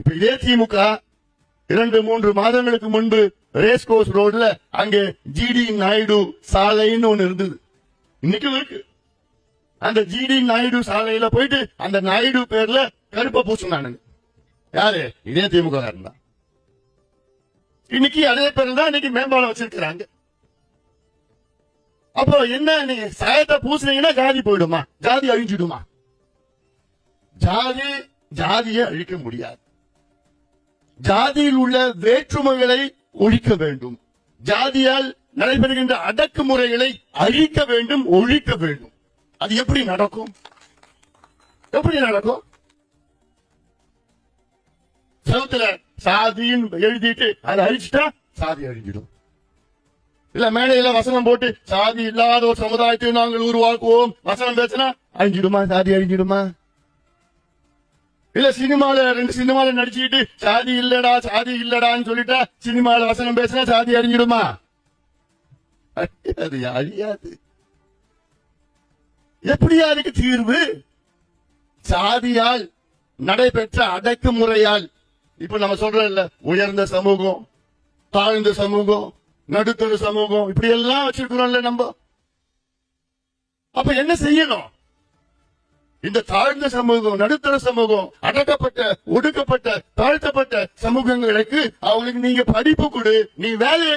இப்ப இதே திமுக இரண்டு மூன்று மாதங்களுக்கு முன்பு ரேஸ் கோர்ஸ் ரோட்ல அங்கே ஜிடி நாயுடு சாலைன்னு ஒண்ணு இருந்தது. இன்னைக்கும் இருக்கு. அந்த ஜிடி நாயுடு சாலையில போயிட்டு அந்த நாயுடு பேர்ல கருப்பை பூசினானுங்க. யாரு? இதே திமுக காரன் தான். இன்னைக்கு அதே பேர்ல தான் இன்னைக்கு மேம்பாலம் வச்சிருக்கிறாங்க. அப்போ என்ன நீங்க சாயத்தை பூசுனீங்கன்னா ஜாதி போயிடுமா? ஜாதி அழிஞ்சிடுமா? ஜாதி ஜாதியை அழிக்க முடியாது. ஜாதியில் உள்ள வேற்றுமைகளை ஒழிக்க வேண்டும். ஜாதியால் நடைபெறுகின்ற அடக்குமுறைகளை அழிக்க வேண்டும் ஒழிக்க வேண்டும். அது எப்படி நடக்கும்? எப்படி நடக்கும்? செவுத்துல சாதின்னு எழுதிட்டு அதை அழிச்சிட்டா சாதி அழிஞ்சிடும். இல்ல மேடையில வசனம் போட்டு சாதி இல்லாத ஒரு சமுதாயத்தை நாங்கள் உருவாக்குவோம். வசனம் பேசினா அழிஞ்சிடுமா? சாதி அழிஞ்சிடுமா? இல்ல சினிமால ரெண்டு சினிமால நடிச்சுக்கிட்டு சாதி இல்லடா சாதி இல்லடான்னு சொல்லிட்டா சினிமால வசனம் பேசினா சாதி அறிஞ்சிடுமா? அது அழியாது எப்படியா அதுக்கு தீர்வு? சாதியால் நடைபெற்ற அடக்குமுறையால். இப்ப நம்ம சொல்றோம் இல்ல உயர்ந்த சமூகம் தாழ்ந்த சமூகம் நடுத்தர சமூகம் இப்படி எல்லாம் வச்சிருக்கிறோம்ல நம்ம. அப்ப என்ன செய்யணும்? இந்த தாழ்ந்த சமூகம் நடுத்தர சமூகம் அடக்கப்பட்ட ஒடுக்கப்பட்ட தாழ்த்தப்பட்ட சமூகங்களுக்கு அவங்களுக்கு நீங்க படிப்பு கொடு நீ வேலையை